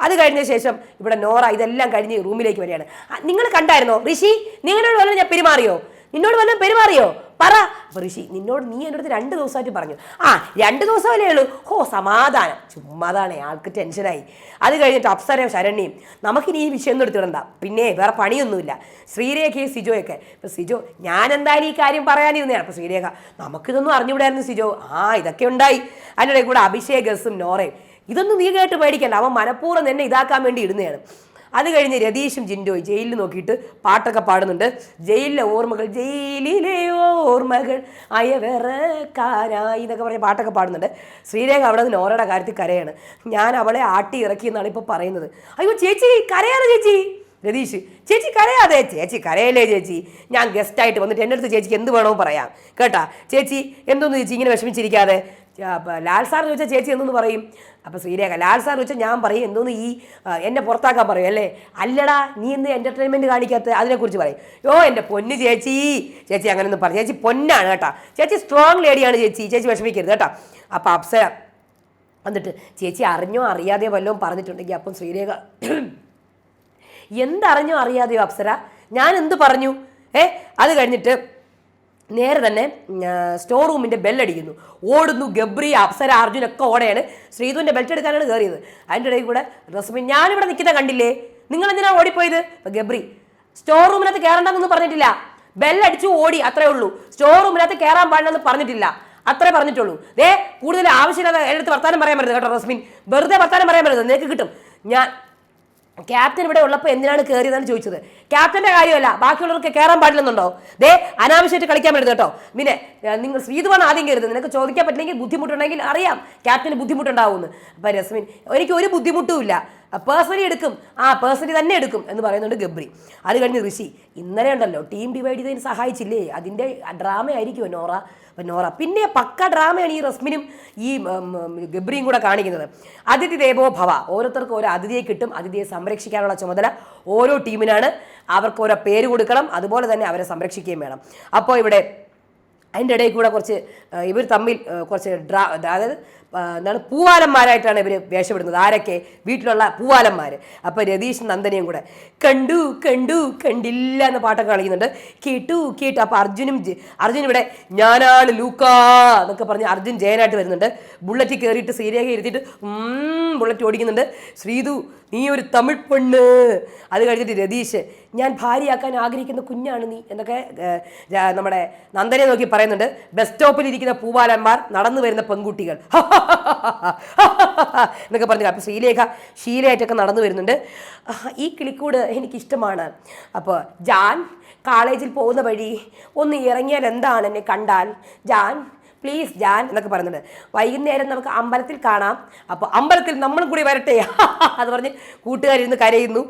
അത് കഴിഞ്ഞ ശേഷം ഇവിടെ നോറ ഇതെല്ലാം കഴിഞ്ഞ് റൂമിലേക്ക് വരികയാണ്. നിങ്ങൾ കണ്ടായിരുന്നോ? ഋഷി നിങ്ങളോട് പോലെ ഞാൻ പെരുമാറിയോ? നിന്നോട് വല്ലതും പെരുമാറിയോ? പറ. അപ്പൊ ഋഷി നിന്നോട് നീ എന്നോട് അടുത്ത് രണ്ട് ദിവസമായിട്ട് പറഞ്ഞു. ആ രണ്ട് ദിവസമല്ലേ ഉള്ളൂ? ഹോ സമാധാനം. ചുമ്മാതാണ് ആൾക്ക് ടെൻഷനായി അത് കഴിഞ്ഞിട്ട് അപ്സരയും ശരണ്യയും നമുക്കിനി ഈ വിഷയം ഒന്നും എടുത്തിടണ്ട പിന്നെ വേറെ പണിയൊന്നുമില്ല. ശ്രീരേഖയും സിജോയൊക്കെ. ഇപ്പൊ സിജോ ഞാൻ എന്തായാലും ഈ കാര്യം പറയാനിരുന്നതാണ് അപ്പൊ ശ്രീരേഖ നമുക്കിതൊന്നും അറിഞ്ഞുകൂടായിരുന്നു സിജോ. ആ ഇതൊക്കെ ഉണ്ടായി. അതിനിടയിൽ കൂടെ അഭിഷേക് ഗസും നോറയും. ഇതൊന്നും നീ കേട്ട് പേടിക്കണ്ട. അവൻ മനഃപൂർവം തന്നെ ഇതാക്കാൻ വേണ്ടി ഇടുന്നതാണ്. അത് കഴിഞ്ഞ് രതീഷും ജിൻഡോയും ജയിലിൽ നോക്കിയിട്ട് പാട്ടൊക്കെ പാടുന്നുണ്ട്. ജയിലിലെ ഓർമ്മകൾ ജയിലിലെ ഓർമ്മകൾ അയവെറക്കാരായി എന്നൊക്കെ പറഞ്ഞ് പാട്ടൊക്കെ പാടുന്നുണ്ട്. ശ്രീരേഖ അവിടെ നിന്ന് നോറയുടെ കാര്യത്തിൽ കരയാണ്. ഞാൻ അവളെ ആട്ടി ഇറക്കി എന്നാണ് ഇപ്പോൾ പറയുന്നത്. അയ്യോ ചേച്ചി കരയാണ് ചേച്ചി? രതീഷ് ചേച്ചി കരയാതെ ചേച്ചി കരയല്ലേ ചേച്ചി? ഞാൻ ഗസ്റ്റായിട്ട് വന്നിട്ട് എന്റെ അടുത്ത് ചേച്ചിക്ക് എന്ത് വേണമെന്ന് പറയാം. കേട്ടാ ചേച്ചി എന്തോന്ന് ചേച്ചി ഇങ്ങനെ വിഷമിച്ചിരിക്കാതെ? ലാൽ സാർ ചോദിച്ചാൽ ചേച്ചി എന്തെന്ന് പറയും? അപ്പോൾ ശ്രീരേഖ ലാൽ സാർ ചോദിച്ചാൽ ഞാൻ പറയും എന്തോന്ന് ഈ എന്നെ പുറത്താക്കാൻ പറയും അല്ലേ? അല്ലടാ നീ എന്ത് എന്റർടൈൻമെന്റ് കാണിക്കാത്ത? അതിനെക്കുറിച്ച് പറയും. യോ എന്റെ പൊന്ന് ചേച്ചി. ചേച്ചി അങ്ങനെയൊന്നും പറയും ചേച്ചി പൊന്നാണ് കേട്ടോ. ചേച്ചി സ്ട്രോങ് ലേഡിയാണ് ചേച്ചി ചേച്ചി വിഷമിക്കരുത് കേട്ടോ. അപ്പോൾ അപ്സര എന്നിട്ട് ചേച്ചി അറിഞ്ഞോ അറിയാതെ വല്ലതും പറഞ്ഞിട്ടുണ്ടെങ്കിൽ അപ്പം ശ്രീരേഖ എന്തറിഞ്ഞോ അറിയാതെയോ അപ്സര? ഞാൻ എന്ത് പറഞ്ഞു? ഏ അത് കഴിഞ്ഞിട്ട് നേരെ തന്നെ സ്റ്റോർ റൂമിന്റെ ബെല്ലടിക്കുന്നു ഓടുന്നു. ഗബ്രി അപ്സര അർജുൻ ഒക്കെ ഓടെയാണ്. ശ്രീധുവിന്റെ ബെൽറ്റ് എടുക്കാനാണ് കയറിയത് അതിന്റെ ഇടയിൽ കൂടെ റസ്മി ഞാനിവിടെ നിൽക്കുന്ന കണ്ടില്ലേ? നിങ്ങൾ എന്തിനാണ് ഓടിപ്പോയത് ഗബ്രി സ്റ്റോർ റൂമിനകത്ത് കയറണ്ടെന്നൊന്നും പറഞ്ഞിട്ടില്ല. ബെല്ലടിച്ചു ഓടി അത്രേ ഉള്ളൂ. സ്റ്റോർ റൂമിനകത്ത് കയറാൻ പാടില്ലെന്ന് പറഞ്ഞിട്ടില്ല. അത്രേ പറഞ്ഞിട്ടുള്ളൂ. ദേ കൂടുതൽ ആവശ്യമില്ലാതെ എടുത്ത് വർത്താനം പറയാൻ പറ്റരുത് കേട്ടോ റസ്മിൻ. വെറുതെ വർത്താനം പറയാൻ പറ്റരുത്. നിനക്ക് കിട്ടും. ഞാൻ ക്യാപ്റ്റൻ ഇവിടെ ഉള്ളപ്പോൾ എന്തിനാണ് കയറിയതെന്ന് ചോദിച്ചത്? ക്യാപ്റ്റന്റെ കാര്യമല്ല ബാക്കിയുള്ളവർക്ക് കയറാൻ പാടില്ലെന്നുണ്ടോ? ദേ അനാവശ്യമായിട്ട് കളിക്കാൻ പറ്റരുത് കേട്ടോ. പിന്നെ നിങ്ങൾ ശ്രീധുവാണ് ആദ്യം കയറുന്നത് നിനക്ക് ചോദിക്കാൻ പറ്റില്ലെങ്കിൽ ബുദ്ധിമുട്ടുണ്ടെങ്കിൽ അറിയാം ക്യാപ്റ്റന് ബുദ്ധിമുട്ടുണ്ടാവുമെന്ന്. അപ്പം രസ്മിൻ എനിക്ക് ഒരു ബുദ്ധിമുട്ടും ഇല്ല. പേഴ്സണലി എടുക്കും. ആ പേഴ്സണലി തന്നെ എടുക്കും എന്ന് പറയുന്നുണ്ട് ഗബ്രി. അത് കഴിഞ്ഞ് ഋഷി ഇന്നലെ ഉണ്ടല്ലോ ടീം ഡിവൈഡ് ചെയ്തതിന് സഹായിച്ചില്ലേ? അതിന്റെ ഡ്രാമ ആയിരിക്കുമോ നോറ? അപ്പം നോറ പിന്നെ പക്ക ഡ്രാമയാണ് ഈ റസ്മിനും ഈ ഗബ്രിയും കൂടെ കാണിക്കുന്നത്. അതിഥി ദേവോ ഭവ ഓരോരുത്തർക്കും ഓരോ അതിഥിയെ കിട്ടും അതിഥിയെ സംരക്ഷിക്കാനുള്ള ചുമതല ഓരോ ടീമിനാണ്. അവർക്ക് ഓരോ പേര് കൊടുക്കണം അതുപോലെ തന്നെ അവരെ സംരക്ഷിക്കുകയും വേണം. അപ്പോൾ ഇവിടെ അതിന്റെ ഇടയിൽ കൂടെ കുറച്ച് ഇവർ തമ്മിൽ കുറച്ച് ഡ്രാ അതായത് എന്താണ് പൂവാലന്മാരായിട്ടാണ് ഇവർ വേഷപ്പെടുന്നത് ആരൊക്കെ? വീട്ടിലുള്ള പൂവാലന്മാർ അപ്പോൾ രതീഷ് നന്ദനയും കൂടെ. കണ്ടു കണ്ടു കണ്ടില്ല എന്ന പാട്ടൊക്കെ കളിക്കുന്നുണ്ട്. കേട്ടു കേട്ടു. അപ്പോൾ അർജുനും അർജുൻ ഇവിടെ ഞാനാണ് ലൂക്കാ എന്നൊക്കെ പറഞ്ഞ് അർജുൻ ജയനായിട്ട് വരുന്നുണ്ട്. ബുള്ളറ്റ് കയറിയിട്ട് സീരിയൊക്കെ ഇരുത്തിയിട്ട് ബുള്ളറ്റ് ഓടിക്കുന്നുണ്ട്. ശ്രീതു നീ ഒരു തമിഴ് പെണ്ണ്. അത് കഴിഞ്ഞിട്ട് രതീഷ് ഞാൻ ഭാര്യയാക്കാൻ ആഗ്രഹിക്കുന്ന കുഞ്ഞാണ് നീ എന്നൊക്കെ നമ്മുടെ നന്ദനെ നോക്കി പറയുന്നുണ്ട്. ബസ് സ്റ്റോപ്പിൽ ഇരിക്കുന്ന പൂവാലന്മാർ നടന്നു വരുന്ന പെൺകുട്ടികൾ. എന്നൊക്കെ പറഞ്ഞു അപ്പോൾ ശ്രീലേഖ ശീലയായിട്ടൊക്കെ നടന്നു വരുന്നുണ്ട്. ഈ കിളിക്കൂട് എനിക്കിഷ്ടമാണ്. അപ്പോൾ ജാൻ കോളേജിൽ പോകുന്ന വഴി ഒന്ന് ഇറങ്ങിയാൽ എന്താണ് എന്നെ കണ്ടാൽ? ജാൻ പ്ലീസ് ജാൻ എന്നൊക്കെ പറയുന്നുണ്ട്. വൈകുന്നേരം നമുക്ക് അമ്പലത്തിൽ കാണാം. അപ്പോൾ അമ്പലത്തിൽ നമ്മളും കൂടി വരട്ടെ. അത് പറഞ്ഞ് കൂട്ടുകാരിരുന്ന് കരയുന്നു.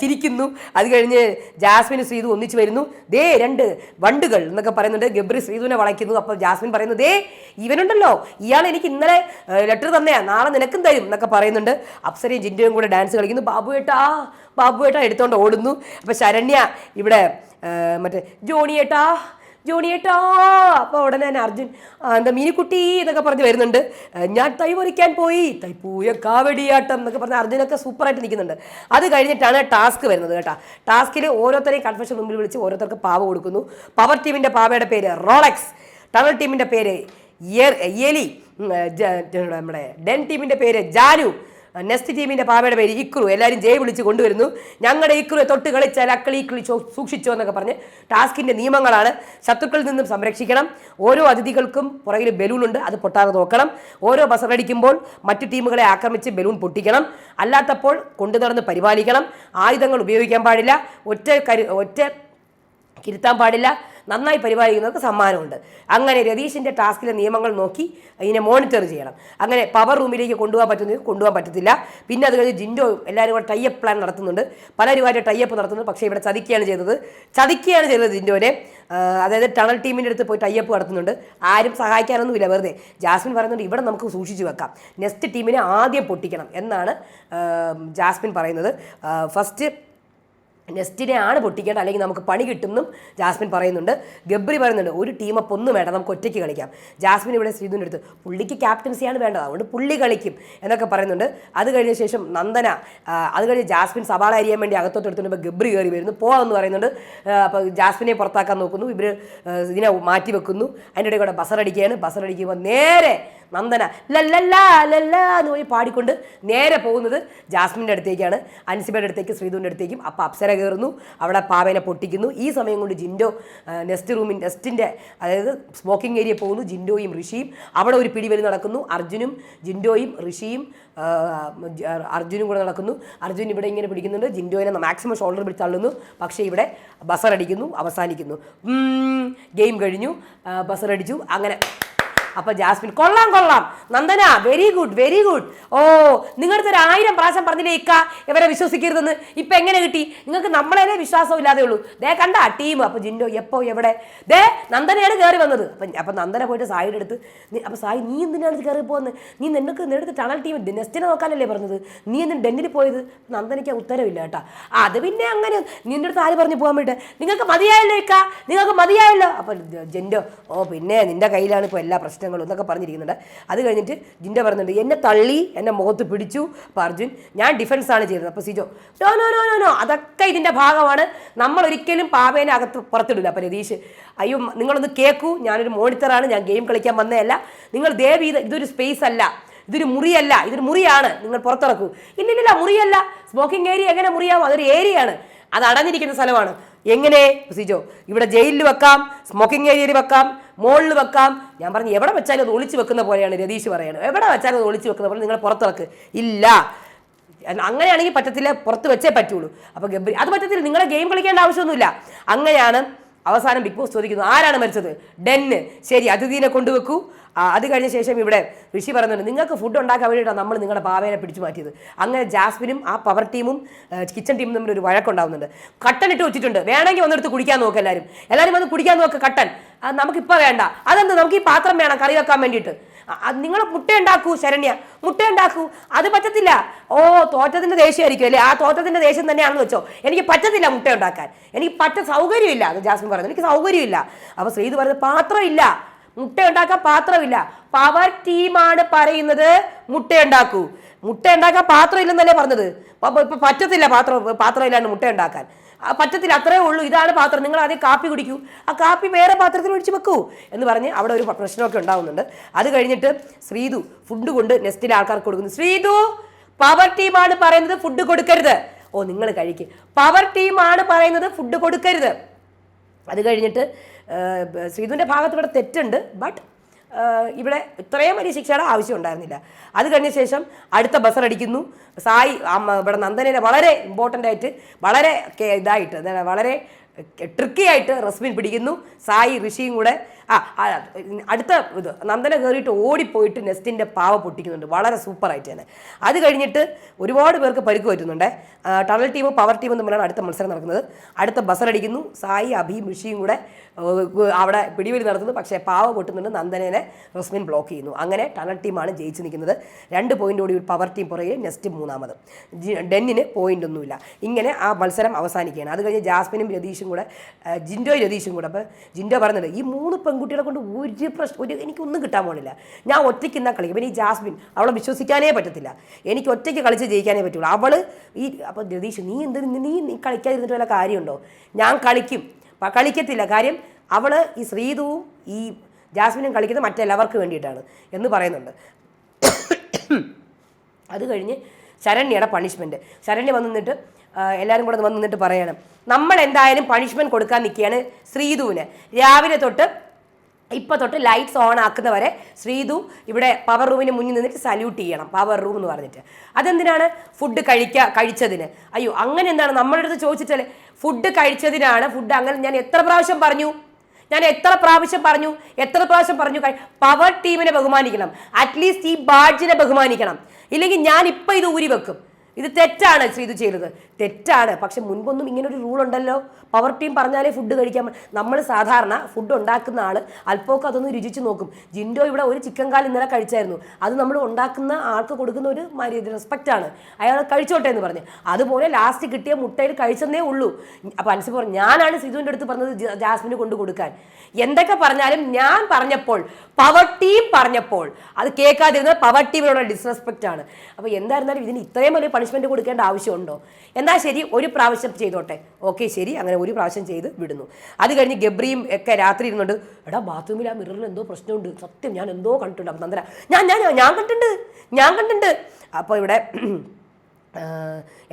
ചിരിക്കുന്നു. അത് കഴിഞ്ഞ് ജാസ്മിൻ ശ്രീതു ഒന്നിച്ച് വരുന്നു. ദേ രണ്ട് വണ്ടുകൾ എന്നൊക്കെ പറയുന്നുണ്ട്. ഗബ്രി ശ്രീതുവിനെ വളയ്ക്കുന്നു. അപ്പോൾ ജാസ്മിൻ പറയുന്നു ദേ ഇവനുണ്ടല്ലോ. ഇയാൾ എനിക്ക് ഇന്നലെ ലെറ്റർ തന്നെയാ. നാളെ നിനക്കും തരും എന്നൊക്കെ പറയുന്നുണ്ട്. അപ്സരയും ജിൻഡിയും കൂടെ ഡാൻസ് കളിക്കുന്നു. ബാബു ഏട്ടാ ബാബു ഏട്ടാ എടുത്തോണ്ട് ഓടുന്നു. അപ്പോൾ ശരണ്യ ഇവിടെ മറ്റേ ജോണിയേട്ടാ ജോണിയേട്ടാ അപ്പോൾ ഉടനെ തന്നെ അർജുൻ എന്താ മീനിക്കുട്ടി എന്നൊക്കെ പറഞ്ഞ് വരുന്നുണ്ട്. ഞാൻ തൈ പറിക്കാൻ പോയി. തൈപ്പൂയ കാവടിയാട്ടം എന്നൊക്കെ പറഞ്ഞ അർജുനൊക്കെ സൂപ്പറായിട്ട് നിൽക്കുന്നുണ്ട്. അത് കഴിഞ്ഞിട്ടാണ് ടാസ്ക് വരുന്നത് കേട്ടോ. ടാസ്കിൽ ഓരോരുത്തരെയും കൺഫെഷൻ മുമ്പിൽ വിളിച്ച് ഓരോരുത്തർക്ക് പാവ കൊടുക്കുന്നു. പവർ ടീമിന്റെ പാവയുടെ പേര് റോളക്സ് ടണൽ ടീമിന്റെ പേര് എലി നമ്മുടെ ഡെൻ ടീമിന്റെ പേര് ജാനു നെക്സ്റ്റ് ടീമിന്റെ പാവയുടെ പേര് ഇക്രു. എല്ലാവരും ജയ് വിളിച്ച് കൊണ്ടുവരുന്നു. ഞങ്ങളുടെ ഇക്രുയെ തൊട്ട് കളിച്ചാൽ അക്കളി ഇക്കളി സൂക്ഷിച്ചോ എന്നൊക്കെ പറഞ്ഞ് ടാസ്കിന്റെ നിയമങ്ങളാണ് ശത്രുക്കളിൽ നിന്നും സംരക്ഷിക്കണം. ഓരോ അതിഥികൾക്കും പുറകിൽ ബലൂൺ ഉണ്ട് അത് പൊട്ടാതെ നോക്കണം. ഓരോ ബസറടിക്കുമ്പോൾ മറ്റു ടീമുകളെ ആക്രമിച്ച് ബലൂൺ പൊട്ടിക്കണം. അല്ലാത്തപ്പോൾ കൊണ്ടു നടന്ന് പരിപാലിക്കണം. ആയുധങ്ങൾ ഉപയോഗിക്കാൻ പാടില്ല. ഒറ്റ കരു ഒറ്റ കിരുത്താൻ പാടില്ല. നന്നായി പരിപാലിക്കുന്നവർക്ക് സമ്മാനമുണ്ട്. അങ്ങനെ രതീഷിന്റെ ടാസ്കിലെ നിയമങ്ങൾ നോക്കി ഇതിനെ മോണിറ്റർ ചെയ്യണം. അങ്ങനെ പവർ റൂമിലേക്ക് കൊണ്ടുപോകാൻ പറ്റുന്നവർക്ക് കൊണ്ടുപോകാൻ പറ്റത്തില്ല. പിന്നെ അത് കഴിഞ്ഞ് ജിൻഡോ എല്ലാവരും കൂടെ ടൈപ്പ് പ്ലാൻ നടത്തുന്നുണ്ട്. പലരുമായിട്ട് ടൈപ്പ് നടത്തുന്നുണ്ട്. പക്ഷേ ഇവിടെ ചതിക്കുകയാണ് ചെയ്തത്. ചതിക്കുകയാണ് ചെയ്തത് ജിൻഡോനെ. അതായത് ടണൽ ടീമിന്റെ അടുത്ത് പോയി ടൈപ്പ് നടത്തുന്നുണ്ട്. ആരും സഹായിക്കാനൊന്നുമില്ല വെറുതെ. ജാസ്മിൻ പറയുന്നുണ്ട് ഇവിടെ നമുക്ക് സൂക്ഷിച്ചു വെക്കാം. നെക്സ്റ്റ് ടീമിനെ ആദ്യം പൊട്ടിക്കണം എന്നാണ് ജാസ്മിൻ പറയുന്നത്. ഫസ്റ്റ് നെസ്റ്റിനെ ആണ് പൊട്ടിക്കേണ്ട അല്ലെങ്കിൽ നമുക്ക് പണി കിട്ടുമെന്നും ജാസ്മിൻ പറയുന്നുണ്ട്. ഗബ്രി പറയുന്നുണ്ട് ഒരു ടീം അപ്പ് ഒന്നും വേണ്ട നമുക്ക് ഒറ്റയ്ക്ക് കളിക്കാം. ജാസ്മിൻ ഇവിടെ ശ്രീധുവിന്റെ അടുത്ത് പുള്ളിക്ക് ക്യാപ്റ്റൻസിയാണ് വേണ്ടത് അതുകൊണ്ട് പുള്ളി കളിക്കും എന്നൊക്കെ പറയുന്നുണ്ട്. അത് കഴിഞ്ഞ ശേഷം നന്ദന അത് കഴിഞ്ഞ് ജാസ്മിൻ സവാള അരിയാൻ വേണ്ടി അകത്തോട്ട് എടുത്തുകൊണ്ട് ഗബ്രി കയറി വരുന്നു. പോകാമെന്ന് പറയുന്നുണ്ട്. അപ്പോൾ ജാസ്മിനെ പുറത്താക്കാൻ നോക്കുന്നു. ഇവർ ഇതിനെ മാറ്റി വെക്കുന്നു അതിന്റെ ഇടയിൽ കൂടെ ബസറടിക്കുകയാണ് ബസറടിക്കുമ്പോൾ നേരെ നന്ദന. ലല്ലല്ലാ ലല്ലാ എന്ന് പോയി പാടിക്കൊണ്ട് നേരെ പോകുന്നത് ജാസ്മിന്റെ അടുത്തേക്കാണ്. അൻസിബയുടെ അടുത്തേക്ക് ശ്രീധുവിന്റെ അടുത്തേക്കും. അപ്പോൾ അപ്സര കയറുന്നു. അവിടെ പാവേനെ പൊട്ടിക്കുന്നു. ഈ സമയം കൊണ്ട് ജിൻഡോ നെസ്റ്റ് റൂമിൻ നെസ്റ്റിന്റെ അതായത് സ്മോക്കിംഗ് ഏരിയ പോകുന്നു ജിൻഡോയും ഋഷിയും. അവിടെ ഒരു പിടിവലി നടക്കുന്നു. അർജുനും ജിൻഡോയും ഋഷിയും അർജുനും കൂടെ നടക്കുന്നു. അർജുൻ ഇവിടെ ഇങ്ങനെ പിടിക്കുന്നുണ്ട്. ജിൻഡോയിനെ മാക്സിമം ഷോൾഡർ പിടിച്ച് തള്ളുന്നു. പക്ഷേ ഇവിടെ ബസറടിക്കുന്നു അവസാനിക്കുന്നു. ഗെയിം കഴിഞ്ഞു. ബസർ ബസറടിച്ചു അങ്ങനെ അപ്പൊ ജാസ്മിൻ കൊള്ളാം കൊള്ളാം. Nandana very good very good ഓ നിങ്ങളുടെ ഒരു ആയിരം പ്രാവശ്യം പറഞ്ഞില്ലേ ഇക്ക? ഇവരെ വിശ്വസിക്കരുതെന്ന്. ഇപ്പൊ എങ്ങനെ കിട്ടി? നിങ്ങൾക്ക് നമ്മളെ വിശ്വാസം ഇല്ലാതെ ഉള്ളൂ. ദേ കണ്ട ടീം അപ്പൊ ജിൻഡോ എപ്പോ എവിടെ? ദേ നന്ദനയാണ് കയറി വന്നത്. അപ്പൊ അപ്പൊ നന്ദന പോയിട്ട് സായിയുടെ അടുത്ത് അപ്പോൾ അപ്പൊ സായി നീ എന്തിനാണ് കയറി പോകുന്നത് നീ നിനക്ക് നിന്നെടുത്ത് ടണൽ ടീം നെസ്റ്റിനെ നോക്കാനല്ലേ പറഞ്ഞത്? നീ എന്തിന് ഡെന്നിൽ പോയത്? നന്ദനയ്ക്ക് ഉത്തരവില്ല കേട്ടാ. അത് പിന്നെ അങ്ങനെ നിന്റെ അടുത്ത് ആര് പറഞ്ഞു പോകാൻ വേണ്ടി നിങ്ങൾക്ക് മതിയായല്ലോ ഇക്ക? നിങ്ങൾക്ക് മതിയായല്ലോ? അപ്പൊ ജെൻഡോ ഓ പിന്നെ നിന്റെ കയ്യിലാണ് ഇപ്പോൾ എല്ലാ പ്രശ്നങ്ങളും എന്നൊക്കെ പറഞ്ഞിരിക്കുന്നുണ്ട്. അത് കഴിഞ്ഞിട്ട് ജിൻഡ പറയുന്നുണ്ട് എന്നെ തള്ളി എന്നെ മുഖത്ത് പിടിച്ചു അപ്പോൾ അർജുൻ ഞാൻ ഡിഫൻസ് ആണ് ചെയ്തത്. അപ്പോൾ Sijo no no no no no അതൊക്കെ ഇതിന്റെ ഭാഗമാണ്. നമ്മൾ ഒരിക്കലും പാവേനെ അകത്ത് പുറത്തിടില്ല അപ്പോൾ രതീഷ് അയ്യോ നിങ്ങളൊന്ന് കേൾക്കൂ ഞാനൊരു മോണിറ്ററാണ് ഞാൻ ഗെയിം കളിക്കാൻ വന്നതല്ല. നിങ്ങൾ ദേവി ഇത് ഇതൊരു സ്പേസ് അല്ല ഇതൊരു മുറിയല്ല ഇതൊരു മുറിയാണ് നിങ്ങൾ പുറത്തിറക്കൂ. ഇല്ലില്ല മുറിയല്ല. സ്മോക്കിംഗ് ഏരിയ എങ്ങനെ മുറിയാവും അതൊരു ഏരിയയാണ് അത് അടഞ്ഞിരിക്കുന്ന സ്ഥലമാണ്. എങ്ങനെ? സിജോ ഇവിടെ ജയിലിൽ വെക്കാം സ്മോക്കിംഗ് ഏരിയയിൽ വെക്കാം മോളിൽ വെക്കാം. ഞാൻ പറഞ്ഞു എവിടെ വെച്ചാലും അത് ഒളിച്ചു വെക്കുന്ന പോലെയാണ് രതീഷ് പറയുന്നത് എവിടെ വെച്ചാലും അത് ഒളിച്ചു വെക്കുന്ന പോലെ നിങ്ങൾ പുറത്തിറക്ക്. ഇല്ല. അങ്ങനെയാണെങ്കിൽ പറ്റത്തില്ല പുറത്ത് വെച്ചേ പറ്റുള്ളൂ. അപ്പോൾ ഗബ്രി അത് പറ്റത്തില്ല. നിങ്ങളെ ഗെയിം കളിക്കേണ്ട ആവശ്യമൊന്നുമില്ല. അങ്ങനെയാണ് അവസാനം ബിഗ് ബോസ് ചോദിക്കുന്നു ആരാണ് മരിച്ചത്? ഡെന്ന്. ശരി അതിഥീനെ കൊണ്ടുവെക്കൂ. അത് കഴിഞ്ഞ ശേഷം ഇവിടെ ഋഷി പറയുന്നുണ്ട് നിങ്ങൾക്ക് ഫുഡ് ഉണ്ടാക്കാൻ വേണ്ടിയിട്ടാണ് നമ്മൾ നിങ്ങളുടെ പാവേനെ പിടിച്ചു മാറ്റിയത്. അങ്ങനെ ജാസ്മിനും ആ പവർ ടീമും കിച്ചൺ ടീമും തമ്മിൽ ഒരു വഴക്കുണ്ടാവുന്നുണ്ട്. കട്ടൻ ഇട്ട് വെച്ചിട്ടുണ്ട്. വേണമെങ്കിൽ വന്നെടുത്ത് കുടിക്കാൻ നോക്ക് എല്ലാവരും എല്ലാവരും വന്ന് കുടിക്കാൻ നോക്ക് കട്ടൻ. നമുക്കിപ്പോൾ വേണ്ട. അതെന്ത്? നമുക്ക് ഈ പാത്രം വേണം കറി വെക്കാൻ വേണ്ടിയിട്ട്. നിങ്ങൾ മുട്ട ഉണ്ടാക്കൂ ശരണ്യ. മുട്ട ഉണ്ടാക്കൂ അത് പറ്റത്തില്ല. ഓ തോറ്റത്തിന്റെ ദേഷ്യമായിരിക്കും അല്ലേ? ആ തോറ്റത്തിന്റെ ദേഷ്യം തന്നെയാണെന്ന് വെച്ചോ. എനിക്ക് പറ്റത്തില്ല മുട്ട ഉണ്ടാക്കാൻ എനിക്ക് പറ്റ സൗകര്യമില്ല അത് ജാസ്മിൻ പറഞ്ഞു എനിക്ക് സൗകര്യമില്ല. അപ്പൊ ശ്രീത് പറഞ്ഞത് പാത്രമില്ല. മുട്ട ഉണ്ടാക്കാൻ പാത്രമില്ല പവർ ടീമാണ് പറയുന്നത് മുട്ട ഉണ്ടാക്കൂ മുട്ട ഉണ്ടാക്കാൻ പാത്രം ഇല്ലെന്നല്ലേ പറഞ്ഞത് ഇപ്പൊ പറ്റത്തില്ല പാത്രം പാത്രം ഇല്ലാണ്ട് മുട്ട ഉണ്ടാക്കാൻ പറ്റത്തില്ല അത്രേ ഉള്ളൂ. ഇതാണ് പാത്രം. നിങ്ങൾ ആദ്യം കാപ്പി കുടിക്കൂ. ആ കാപ്പി വേറെ പാത്രത്തിൽ ഒഴിച്ച് വെക്കൂ എന്ന് പറഞ്ഞ് അവിടെ ഒരു പ്രശ്നമൊക്കെ ഉണ്ടാവുന്നുണ്ട്. അത് കഴിഞ്ഞിട്ട് ശ്രീതു ഫുഡ് കൊണ്ട് നെസ്റ്റിലെ ആൾക്കാർക്ക് കൊടുക്കുന്നു. ശ്രീതു പവർ ടീമാണ് പറയുന്നത് ഫുഡ് കൊടുക്കരുത്. ഓ നിങ്ങൾ കഴിക്കും. പവർ ടീമാണ് പറയുന്നത് ഫുഡ് കൊടുക്കരുത്. അത് കഴിഞ്ഞിട്ട് ശ്രീതുവിന്റെ ഭാഗത്ത് ഇവിടെ തെറ്റുണ്ട് ബട്ട് ഇവിടെ ഇത്രയും വലിയ ശിക്ഷയുടെ ആവശ്യം ഉണ്ടായിരുന്നില്ല. അത് കഴിഞ്ഞ ശേഷം അടുത്ത ബസർ അടിക്കുന്നു സായി ഇവിടെ നന്ദനെ വളരെ ഇമ്പോർട്ടന്റ് ആയിട്ട് വളരെ ഇതായിട്ട് വളരെ ട്രിക്കി ആയിട്ട് റസ്മിൻ പിടിക്കുന്നു. സായി ഋഷിയും കൂടെ ആ അടുത്ത ഇത് നന്ദന കയറിയിട്ട് ഓടിപ്പോയിട്ട് നെസ്റ്റിന്റെ പാവ പൊട്ടിക്കുന്നുണ്ട്. വളരെ സൂപ്പറായിട്ട് തന്നെ. അത് കഴിഞ്ഞിട്ട് ഒരുപാട് പേർക്ക് പരിക്ക് പറ്റുന്നുണ്ട്. ടണൽ ടീമും പവർ ടീമും തമ്മിലാണ് അടുത്ത മത്സരം നടക്കുന്നത്. അടുത്ത ബസറടിക്കുന്നു സായി അഭിയും ഋഷിയും കൂടെ അവിടെ പിടിവലി നടത്തുന്നു. പക്ഷേ പാവ പൊട്ടുന്നുണ്ട്. നന്ദനേനെ റസ്മിൻ ബ്ലോക്ക് ചെയ്യുന്നു. അങ്ങനെ ടണൽ ടീമാണ് ജയിച്ച് നിൽക്കുന്നത്. രണ്ട് പോയിന്റോടി പവർ ടീം പുറകെ നെസ്റ്റ് മൂന്നാമത്. ഡെന്നിന് പോയിന്റ് ഒന്നുമില്ല. ഇങ്ങനെ ആ മത്സരം അവസാനിക്കുകയാണ്. അത് കഴിഞ്ഞ് ജാസ്മിനും രതീഷും കൂടെ ജിൻഡോയും രതീഷും കൂടെ. അപ്പോൾ ജിൻഡോ പറയുന്നുണ്ട് ഈ മൂന്ന് പെൺകുട്ടികളെ കൊണ്ട് ഒരു പ്രശ്നം ഒരു എനിക്കൊന്നും കിട്ടാൻ പോണില്ല. ഞാൻ ഒറ്റയ്ക്ക് ഇന്നാ കളിക്കും. പിന്നെ ഈ ജാസ്മിൻ അവളെ വിശ്വസിക്കാനേ പറ്റത്തില്ല. എനിക്ക് ഒറ്റയ്ക്ക് കളിച്ച് ജയിക്കാനേ പറ്റുള്ളൂ. അവൾ ഈ അപ്പോൾ രതീഷ് നീ എന്ത് നീ നീ കളിക്കാതിരുന്നിട്ട് വല്ല കാര്യമുണ്ടോ? ഞാൻ കളിക്കും. കളിക്കത്തില്ല. കാര്യം അവൾ ഈ ശ്രീതുവും ഈ ജാസ്മിനും കളിക്കുന്നത് മറ്റെല്ലാവർക്കും വേണ്ടിയിട്ടാണ് എന്ന് പറയുന്നുണ്ട്. അത് കഴിഞ്ഞ് ശരണ്യയുടെ പണിഷ്മെന്റ് ശരണ്യ വന്ന് നിന്നിട്ട് എല്ലാവരും കൂടെ വന്ന് നിന്നിട്ട് പറയണം നമ്മൾ എന്തായാലും പണിഷ്മെന്റ് കൊടുക്കാൻ നിൽക്കുകയാണ് ശ്രീധുവിന് രാവിലെ തൊട്ട് ഇപ്പം തൊട്ട് ലൈറ്റ്സ് ഓൺ ആക്കുന്നവരെ ശ്രീതു ഇവിടെ പവർ റൂമിന് മുന്നിൽ നിന്നിട്ട് സല്യൂട്ട് ചെയ്യണം. പവർ റൂം എന്ന് പറഞ്ഞിട്ട്. അതെന്തിനാണ്? ഫുഡ് കഴിക്കുക കഴിച്ചതിന്. അയ്യോ അങ്ങനെ എന്താണ്? നമ്മളുടെ അടുത്ത് ചോദിച്ചിട്ടല്ലേ ഫുഡ് കഴിച്ചതിനാണ് ഫുഡ് അങ്ങനെ ഞാൻ എത്ര പ്രാവശ്യം പറഞ്ഞു? ഞാൻ എത്ര പ്രാവശ്യം പറഞ്ഞു? എത്ര പ്രാവശ്യം പറഞ്ഞു? പവർ ടീമിനെ ബഹുമാനിക്കണം. അറ്റ്ലീസ്റ്റ് ഈ ബാഡ്ജിനെ ബഹുമാനിക്കണം. ഇല്ലെങ്കിൽ ഞാൻ ഇപ്പം ഇത് ഊരി വെക്കും ഇത് തെറ്റാണ് ശ്രീതു ചെയ്തത്. തെറ്റാണ്. പക്ഷെ മുൻപൊന്നും ഒരു റൂൾ ഉണ്ടല്ലോ. പവർ ടീം പറഞ്ഞാലേ ഫുഡ് കഴിക്കാൻ നമ്മൾ സാധാരണ ഫുഡ് ഉണ്ടാക്കുന്ന ആൾ അല്പമൊക്കെ അതൊന്ന് രുചിച്ച് നോക്കും. ജിൻഡോ ഇവിടെ ഒരു ചിക്കൻ കാൽ ഇന്നലെ കഴിച്ചായിരുന്നു. അത് നമ്മൾ ഉണ്ടാക്കുന്ന ആൾക്ക് കൊടുക്കുന്ന ഒരു റെസ്പെക്റ്റ് ആണ്. അയാൾ കഴിച്ചോട്ടെ എന്ന് പറഞ്ഞു. അതുപോലെ ലാസ്റ്റ് കിട്ടിയ മുട്ടയിൽ കഴിച്ചെന്നേ ഉള്ളൂ. അപ്പോൾ അനുസരിച്ച് പറഞ്ഞു ഞാനാണ് സിധുവിന്റെ അടുത്ത് പറഞ്ഞത് ജാസ്മിന് കൊണ്ട് കൊടുക്കാൻ. എന്തൊക്കെ പറഞ്ഞാലും ഞാൻ പറഞ്ഞപ്പോൾ പവർ ടീം പറഞ്ഞപ്പോൾ അത് കേൾക്കാതിരുന്നത് പവർ ഡിസ്റെസ്പെക്റ്റ് ആണ്. അപ്പോൾ എന്തായിരുന്നാലും ഇതിന് ഇത്രയും വലിയ പണിഷ്മെന്റ് കൊടുക്കേണ്ട ആവശ്യമുണ്ടോ? എന്നാൽ ശരി ഒരു പ്രാവശ്യം ചെയ്തോട്ടെ. ഓക്കെ ശരി അങ്ങനെ ഒരു പ്രാവശ്യം ചെയ്ത് വിടുന്നു. അത് കഴിഞ്ഞ് ഗബ്രിയും ഒക്കെ രാത്രി ഇരുന്നുണ്ട് എടാ ബാത്റൂമിൽ ആ മിററിൽ എന്തോ പ്രശ്നമുണ്ട്. സത്യം ഞാൻ എന്തോ കണ്ടിട്ടുണ്ട്. അപ്പം നന്ദന ഞാൻ ഞാൻ ഞാൻ കണ്ടിട്ടുണ്ട്. ഞാൻ കണ്ടിട്ടുണ്ട്. അപ്പോൾ ഇവിടെ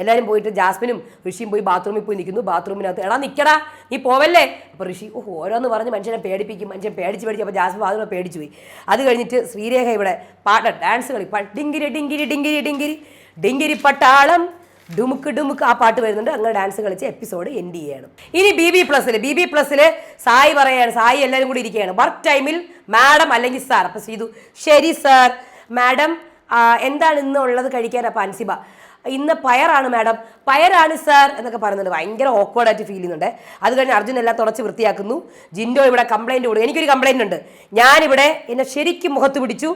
എല്ലാവരും പോയിട്ട് ജാസ്മിനും ഋഷിയും പോയി ബാത്റൂമിൽ പോയി നിൽക്കുന്നു. ബാത്റൂമിനകത്ത് എടാ നിൽക്കടാ നീ പോവല്ലേ? അപ്പോൾ ഋഷി ഓ ഓരോന്ന് പറഞ്ഞ് മനുഷ്യനെ പേടിപ്പിക്കും. മനുഷ്യൻ പേടിച്ച് പേടിച്ച് അപ്പോൾ ജാസ്മിൻ ബാത്റൂമിൽ പേടിച്ചു പോയി. അത് കഴിഞ്ഞിട്ട് ശ്രീരേഖ ഇവിടെ പാട്ട് ഡാൻസ് കളി ഡിങ്കിരി ഡിങ്കിരി ഡിങ്കിരി ഡിങ്കിരി. ഡിങ്കിരി പട്ടാളം ഡുമുക്ക് ഡുമുക്ക് ആ പാട്ട് വരുന്നുണ്ട്. അങ്ങനെ ഡാൻസ് കളിച്ച് എപ്പിസോഡ് എൻഡ് ചെയ്യണം. ഇനി ബി ബി പ്ലസ്സിൽ ബി ബി പ്ലസ്സിൽ സായി പറയാണ് സായി എല്ലാവരും കൂടി ഇരിക്കുകയാണ്. വർക്ക് ടൈമിൽ മാഡം അല്ലെങ്കിൽ സാർ അപ്പം ചെയ്തു ശരി സാർ മാഡം എന്താണ് ഇന്നുള്ളത് കഴിക്കാൻ? അപ്പം അൻസിബ ഇന്ന് പയറാണ് മാഡം. പയറാണ് സാർ എന്നൊക്കെ പറയുന്നുണ്ട്. ഭയങ്കര ഓക്വേർഡായിട്ട് ഫീൽ ചെയ്യുന്നുണ്ട്. അത് കഴിഞ്ഞ് അർജുൻ എല്ലാം തുടച്ച് വൃത്തിയാക്കുന്നു. ജിൻഡോ ഇവിടെ കംപ്ലൈന്റ് കൊടുക്കും എനിക്കൊരു കംപ്ലൈന്റ് ഉണ്ട്. ഞാനിവിടെ എന്നെ ശരിക്കും മുഖത്ത് പിടിച്ചു.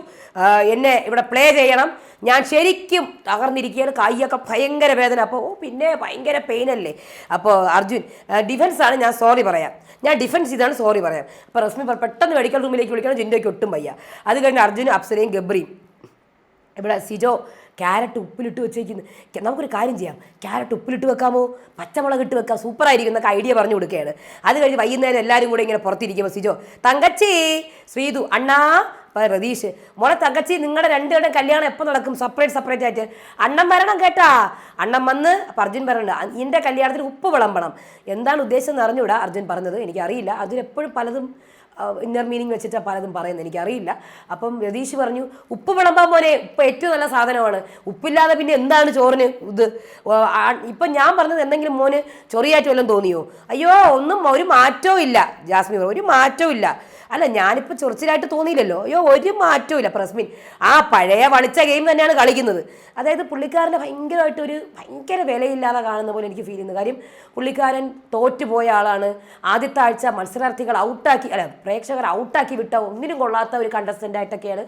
എന്നെ ഇവിടെ പ്ലേ ചെയ്യണം. ഞാൻ ശരിക്കും തകർന്നിരിക്കുകയാണ്. കൈയൊക്കെ ഭയങ്കര വേദന. അപ്പോൾ ഓ പിന്നെ ഭയങ്കര പെയിൻ അല്ലേ? അപ്പോൾ അർജുൻ ഡിഫൻസാണ് ഞാൻ സോറി പറയാം. ഞാൻ ഡിഫൻസ് ചെയ്താണ് സോറി പറയാം. അപ്പോൾ റസ്മി പെട്ടെന്ന് മെഡിക്കൽ റൂമിലേക്ക് വിളിക്കണം. ജിൻഡോയ്ക്ക് ഒട്ടും വയ്യ. അത് കഴിഞ്ഞ് അർജുനും അപ്സരയും ഗബ്രിയും ഇവിടെ സിജോ ക്യാരറ്റ് ഉപ്പിലിട്ട് വെച്ചേക്കുന്നത് നമുക്കൊരു കാര്യം ചെയ്യാം. ക്യാരറ്റ് ഉപ്പിലിട്ട് വെക്കാമോ? പച്ചമുളക് ഇട്ട് വെക്കാം. സൂപ്പറായിരിക്കും എന്നൊക്കെ ഐഡിയ പറഞ്ഞു കൊടുക്കുകയാണ്. അത് കഴിഞ്ഞ് വൈകുന്നേരം എല്ലാവരും കൂടെ ഇങ്ങനെ പുറത്തിരിക്കുമ്പോൾ സിജോ തങ്കച്ചി ശ്രീതു അണ്ണാ അപ്പം രതീഷ്. മോളെ തങ്കച്ചി നിങ്ങളുടെ രണ്ടുപേരുടെ കല്യാണം എപ്പോൾ നടക്കും? സെപ്പറേറ്റ് സെപ്പറേറ്റ് ആയിട്ട്. അണ്ണം വരണം കേട്ടാ. അണ്ണം വന്ന് അപ്പം അർജുൻ പറയുന്നുണ്ട് എന്റെ കല്യാണത്തിന് ഉപ്പ് വിളമ്പണം. എന്താണ് ഉദ്ദേശം എന്ന് അറിഞ്ഞൂടാ അർജുൻ പറഞ്ഞത്. എനിക്കറിയില്ല. അർജുൻ എപ്പോഴും പലതും ഇന്നർ മീനിങ് വെച്ചിട്ടാണ് പലതും പറയുന്നത്. എനിക്കറിയില്ല. അപ്പം രതീഷ് പറഞ്ഞു ഉപ്പ് വിളമ്പാൻ പോലെ ഉപ്പ് ഏറ്റവും നല്ല സാധനമാണ്. ഉപ്പില്ലാതെ പിന്നെ എന്താണ് ചോറിന് ഇത്? ഇപ്പം ഞാൻ പറഞ്ഞത് എന്തെങ്കിലും മോന് ചൊറിയായിട്ട് വല്ലതും തോന്നിയോ? അയ്യോ ഒന്നും ഒരു മാറ്റവും ഇല്ല ജാസ്മിൻ ഒരു മാറ്റവും ഇല്ല. അല്ല ഞാനിപ്പോൾ ചൊറിച്ചിലായിട്ട് തോന്നിയില്ലല്ലോ. അയ്യോ ഒരു മാറ്റവും ഇല്ല പ്രസ്മിൻ. ആ പഴയ വളിച്ച ഗെയിം തന്നെയാണ് കളിക്കുന്നത്. അതായത് പുള്ളിക്കാരനെ ഭയങ്കരമായിട്ട് ഒരു ഭയങ്കര വിലയില്ലാതെ കാണുന്ന പോലെ എനിക്ക് ഫീൽ ചെയ്യുന്നു. കാര്യം പുള്ളിക്കാരൻ തോറ്റുപോയ ആളാണ്. ആദ്യത്തെ ആഴ്ച മത്സരാർത്ഥികൾ ഔട്ടാക്കി അല്ല പ്രേക്ഷകർ ഔട്ടാക്കി വിട്ട ഒന്നിനും കൊള്ളാത്ത ഒരു കണ്ടസ്റ്റന്റ് ആയിട്ടൊക്കെയാണ്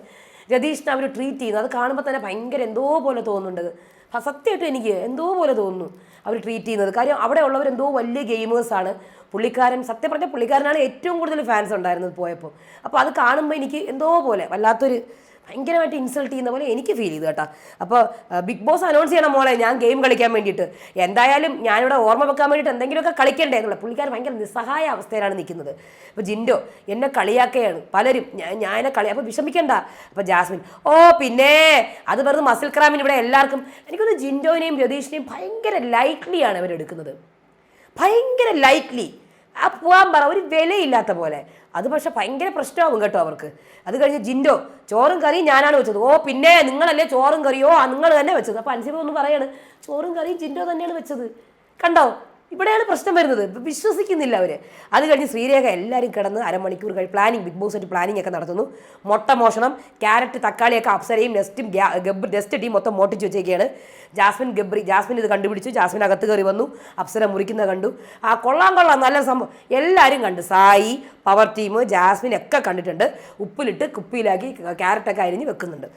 രതീഷിനെ അവർ ട്രീറ്റ് ചെയ്യുന്നത്. അത് കാണുമ്പോൾ തന്നെ ഭയങ്കര എന്തോ പോലെ തോന്നുന്നുണ്ട്. സത്യമായിട്ടും എനിക്ക് എന്തോ പോലെ തോന്നുന്നു. അവർ ട്രീറ്റ് ചെയ്യുന്നത്. കാര്യം അവിടെ ഉള്ളവർ എന്തോ വലിയ ഗെയിമേഴ്സാണ് പുള്ളിക്കാരൻ സത്യം പറഞ്ഞാൽ പുള്ളിക്കാരനാണ് ഏറ്റവും കൂടുതൽ ഫാൻസ് ഉണ്ടായിരുന്നത് പോയപ്പോൾ അപ്പോൾ അത് കാണുമ്പോൾ എനിക്ക് എന്തോ പോലെ വല്ലാത്തൊരു ഭയങ്കരമായിട്ട് ഇൻസൾട്ട് ചെയ്യുന്ന പോലെ എനിക്ക് ഫീൽ ചെയ്തു കേട്ടോ. അപ്പോൾ ബിഗ് ബോസ് അനൗൺസ് ചെയ്യണം മോളെ ഞാൻ ഗെയിം കളിക്കാൻ വേണ്ടിയിട്ട്. എന്തായാലും ഞാനിവിടെ ഓർമ്മ വെക്കാൻ വേണ്ടിയിട്ട് എന്തെങ്കിലുമൊക്കെ കളിക്കണ്ടേ എന്നുള്ള പുള്ളിക്കാർ ഭയങ്കര നിസ്സഹായ അവസ്ഥയിലാണ് നിൽക്കുന്നത്. അപ്പോൾ ജിൻഡോ എന്നെ കളിയാക്കുകയാണ്. പലരും ഞാൻ ഞാനെ കളി അപ്പോൾ വിഷമിക്കണ്ട. അപ്പോൾ ജാസ്മിൻ ഓ പിന്നെ അത് വെറുതെ മസിൽ ക്രാമിന് ഇവിടെ എല്ലാവർക്കും. എനിക്കൊന്ന് ജിൻഡോനെയും രതീഷിനെയും ഭയങ്കര ലൈറ്റ്ലിയാണ് അവരെടുക്കുന്നത് ഭയങ്കര ലൈറ്റ്ലി ആ പോവാൻ പറ ഒരു വിലയില്ലാത്ത പോലെ. അത് പക്ഷെ ഭയങ്കര പ്രശ്നമാകും കേട്ടോ അവർക്ക്. അത് കഴിഞ്ഞ് ജിൻഡോ ചോറും കറിയും ഞാനാണ് വെച്ചത്. ഓ പിന്നെ നിങ്ങളല്ലേ ചോറും കറിയോ? നിങ്ങൾ തന്നെ വെച്ചത്. അപ്പം അൻസിബ ഒന്ന് പറയാണ് ചോറും കറിയും ജിൻഡോ തന്നെയാണ് വെച്ചത്. കണ്ടോ? ഇവിടെയാണ് പ്രശ്നം വരുന്നത്. വിശ്വസിക്കുന്നില്ല അവർ അത് കഴിഞ്ഞ് ശ്രീരേഖ എല്ലാവരും കിടന്ന് അരമണിക്കൂർ കഴിഞ്ഞ് പ്ലാനിങ് ബിഗ് ബോസ് ആയിട്ട് പ്ലാനിങ് ഒക്കെ നടത്തുന്നു. മൊട്ട മോഷണം ക്യാരറ്റ് തക്കാളിയൊക്കെ അപ്സരയും നെസ്റ്റും ഗബ്ബ് നെസ്റ്റ് ടീം മൊത്തം മോട്ടിച്ച് വെച്ചേക്കാണ്. ജാസ്മിൻ ഗബ്രി ജാസ്മിൻ ഇത് കണ്ടുപിടിച്ചു. ജാസ്മിൻ അകത്ത് കയറി വന്നു. അപ്സര മുറിക്കുന്ന കണ്ടു. ആ കൊള്ളാം കൊള്ളാം. നല്ല സംഭവം. എല്ലാവരും കണ്ടു. സായി പവർ ടീം ജാസ്മിൻ ഒക്കെ കണ്ടിട്ടുണ്ട്. ഉപ്പിലിട്ട് കുപ്പിയിലാക്കി ക്യാരറ്റൊക്കെ അരിഞ്ഞ് വെക്കുന്നുണ്ട്.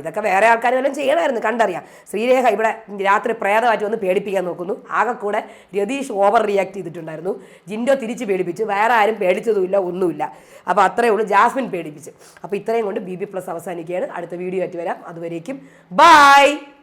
ഇതൊക്കെ വേറെ ആൾക്കാർ വല്ലതും ചെയ്യണമായിരുന്നു കണ്ടറിയാം. ശ്രീരേഖ ഇവിടെ രാത്രി പ്രേതമായിട്ട് വന്ന് പേടിപ്പിക്കാൻ നോക്കുന്നു. ആകെ കൂടെ രതീഷ് ഓവർ റിയാക്ട് ചെയ്തിട്ടുണ്ടായിരുന്നു. ജിൻഡോ തിരിച്ച് പേടിപ്പിച്ചു. വേറെ ആരും പേടിച്ചതുമില്ല ഒന്നുമില്ല. അപ്പോൾ അത്രയേ ഉള്ളൂ. ജാസ്മിൻ പേടിപ്പിച്ചു. അപ്പോൾ ഇത്രയും കൊണ്ട് ബി ബി പ്ലസ് അവസാനിക്കുകയാണ്. അടുത്ത വീഡിയോ ആയിട്ട് വരാം. അതുവരേക്കും ബായ്